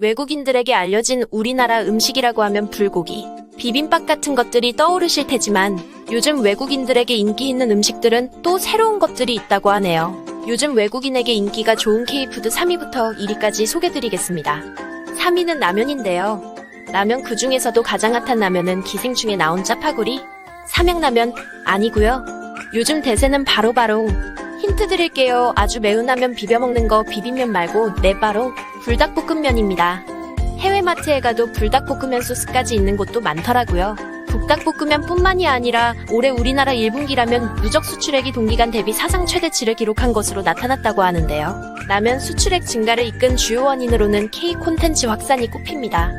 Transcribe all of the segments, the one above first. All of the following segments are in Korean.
외국인들에게 알려진 우리나라 음식이라고 하면 불고기, 비빔밥 같은 것들이 떠오르실 테지만 요즘 외국인들에게 인기 있는 음식들은 또 새로운 것들이 있다고 하네요. 요즘 외국인에게 인기가 좋은 K푸드 3위부터 1위까지 소개드리겠습니다. 3위는 라면인데요. 라면 그 중에서도 가장 핫한 라면은 기생충에 나온 짜파구리, 삼양라면 아니고요. 요즘 대세는 바로바로 힌트 드릴게요. 아주 매운 라면 비벼 먹는 거 비빔면 말고 네 바로 불닭볶음면입니다. 해외 마트에 가도 불닭볶음면 소스까지 있는 곳도 많더라고요. 북닭볶음면뿐만이 아니라 올해 우리나라 1분기라면 누적 수출액이 동기간 대비 사상 최대치를 기록한 것으로 나타났다고 하는데요. 라면 수출액 증가를 이끈 주요 원인으로는 K 콘텐츠 확산이 꼽힙니다.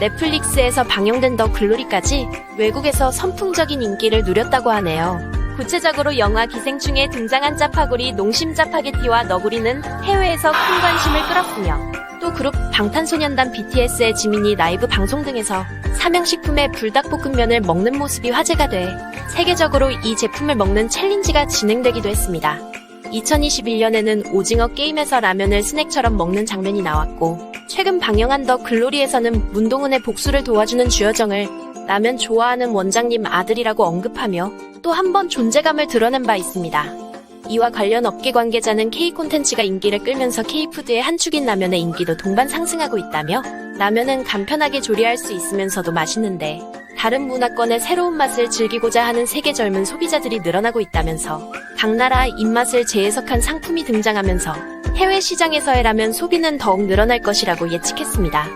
넷플릭스에서 방영된 더 글로리까지 외국에서 선풍적인 인기를 누렸다고 하네요. 구체적으로 영화 기생충에 등장한 짜파구리 농심 짜파게티와 너구리는 해외에서 큰 관심을 끌었으며 또 그룹 방탄소년단 BTS의 지민이 라이브 방송 등에서 삼양식품의 불닭볶음면을 먹는 모습이 화제가 돼 세계적으로 이 제품을 먹는 챌린지가 진행되기도 했습니다. 2021년에는 오징어 게임에서 라면을 스낵처럼 먹는 장면이 나왔고 최근 방영한 더 글로리에서는 문동은의 복수를 도와주는 주여정을 라면 좋아하는 원장님 아들이라고 언급하며 또 한 번 존재감을 드러낸 바 있습니다. 이와 관련 업계 관계자는 K 콘텐츠가 인기를 끌면서 K푸드의 한 축인 라면의 인기도 동반 상승하고 있다며 라면은 간편하게 조리할 수 있으면서도 맛있는데 다른 문화권의 새로운 맛을 즐기고자 하는 세계 젊은 소비자들이 늘어나고 있다면서 각 나라 입맛을 재해석한 상품이 등장하면서 해외 시장에서의 라면 소비는 더욱 늘어날 것이라고 예측했습니다.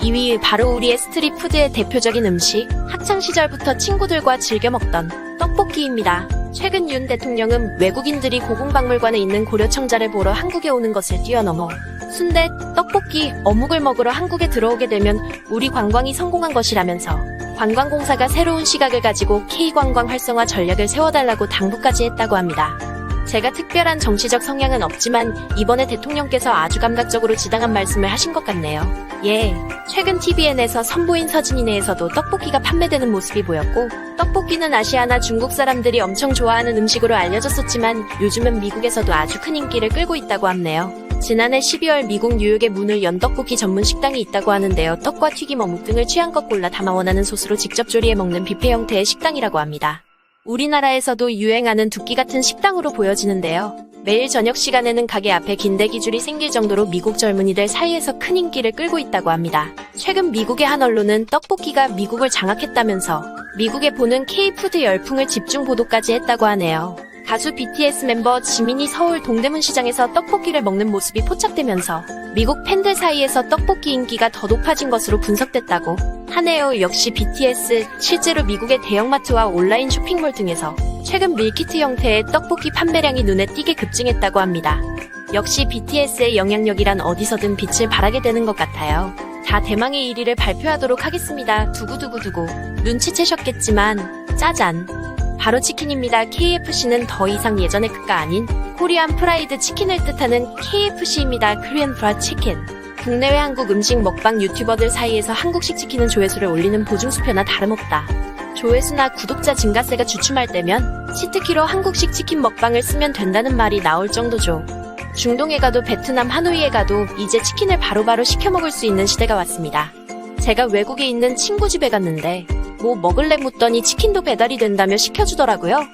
2위 바로 우리의 스트릿 푸드의 대표적인 음식, 학창 시절부터 친구들과 즐겨 먹던 떡볶이입니다. 최근 윤 대통령은 외국인들이 고궁박물관에 있는 고려청자를 보러 한국에 오는 것을 뛰어넘어 순대, 떡볶이, 어묵을 먹으러 한국에 들어오게 되면 우리 관광이 성공한 것이라면서 관광공사가 새로운 시각을 가지고 K관광 활성화 전략을 세워달라고 당부까지 했다고 합니다. 제가 특별한 정치적 성향은 없지만 이번에 대통령께서 아주 감각적으로 지당한 말씀을 하신 것 같네요. 예, 최근 TVN에서 선보인 서진이 내에서도 떡볶이가 판매되는 모습이 보였고 떡볶이는 아시아나 중국 사람들이 엄청 좋아하는 음식으로 알려졌었지만 요즘은 미국에서도 아주 큰 인기를 끌고 있다고 하네요. 지난해 12월 미국 뉴욕에 문을 연 떡볶이 전문 식당이 있다고 하는데요. 떡과 튀김 어묵 등을 취향껏 골라 담아 원하는 소스로 직접 조리해 먹는 뷔페 형태의 식당이라고 합니다. 우리나라에서도 유행하는 두끼 같은 식당으로 보여지는데요. 매일 저녁 시간에는 가게 앞에 긴 대기 줄이 생길 정도로 미국 젊은이들 사이에서 큰 인기를 끌고 있다고 합니다. 최근 미국의 한 언론은 떡볶이가 미국을 장악했다면서 미국에 보는 K푸드 열풍을 집중 보도까지 했다고 하네요. 가수 BTS 멤버 지민이 서울 동대문 시장에서 떡볶이를 먹는 모습이 포착되면서 미국 팬들 사이에서 떡볶이 인기가 더 높아진 것으로 분석됐다고 하네요. 역시 BTS 실제로 미국의 대형마트와 온라인 쇼핑몰 등에서 최근 밀키트 형태의 떡볶이 판매량이 눈에 띄게 급증했다고 합니다. 역시 BTS의 영향력이란 어디서든 빛을 발하게 되는 것 같아요. 다 대망의 1위를 발표하도록 하겠습니다. 두구두구두구. 눈치채셨겠지만 짜잔. 바로 치킨입니다. KFC는 더 이상 예전의 그가 아닌 코리안 프라이드 치킨을 뜻하는 KFC입니다. 코리안 프라이드 치킨. 국내외 한국 음식 먹방 유튜버들 사이에서 한국식 치킨은 조회수를 올리는 보증수표나 다름없다. 조회수나 구독자 증가세가 주춤할 때면 치트키로 한국식 치킨 먹방을 쓰면 된다는 말이 나올 정도죠. 중동에 가도 베트남 하노이에 가도 이제 치킨을 바로바로 시켜 먹을 수 있는 시대가 왔습니다. 제가 외국에 있는 친구 집에 갔는데 뭐 먹을래 묻더니 치킨도 배달이 된다며 시켜주더라고요.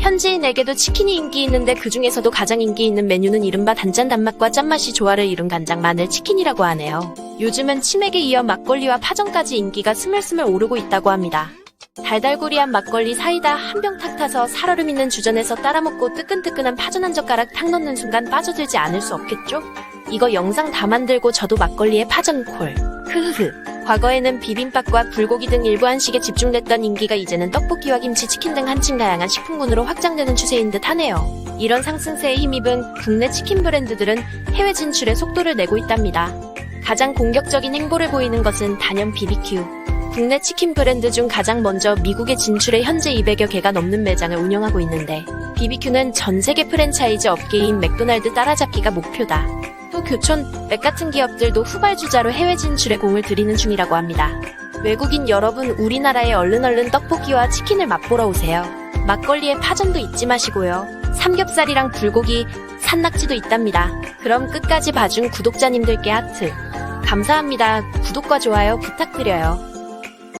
현지인에게도 치킨이 인기 있는데 그 중에서도 가장 인기 있는 메뉴는 이른바 단짠 단맛과 짠맛이 조화를 이룬 간장 마늘 치킨이라고 하네요. 요즘은 치맥에 이어 막걸리와 파전까지 인기가 스물스물 오르고 있다고 합니다. 달달구리한 막걸리 사이다 한 병 탁 타서 살얼음 있는 주전에서 따라먹고 뜨끈뜨끈한 파전 한 젓가락 탁 넣는 순간 빠져들지 않을 수 없겠죠? 이거 영상 다 만들고 저도 막걸리에 파전 콜. 흐흐흐. 과거에는 비빔밥과 불고기 등 일부 한식에 집중됐던 인기가 이제는 떡볶이와 김치, 치킨 등 한층 다양한 식품군으로 확장되는 추세인 듯 하네요. 이런 상승세에 힘입은 국내 치킨 브랜드들은 해외 진출에 속도를 내고 있답니다. 가장 공격적인 행보를 보이는 것은 단연 BBQ. 국내 치킨 브랜드 중 가장 먼저 미국에 진출해 현재 200여 개가 넘는 매장을 운영하고 있는데 BBQ는 전 세계 프랜차이즈 업계인 맥도날드 따라잡기가 목표다. 또 교촌, 맥 같은 기업들도 후발주자로 해외 진출에 공을 들이는 중이라고 합니다. 외국인 여러분 우리나라에 얼른 얼른 떡볶이와 치킨을 맛보러 오세요. 막걸리에 파전도 잊지 마시고요. 삼겹살이랑 불고기, 산낙지도 있답니다. 그럼 끝까지 봐준 구독자님들께 하트. 감사합니다. 구독과 좋아요 부탁드려요.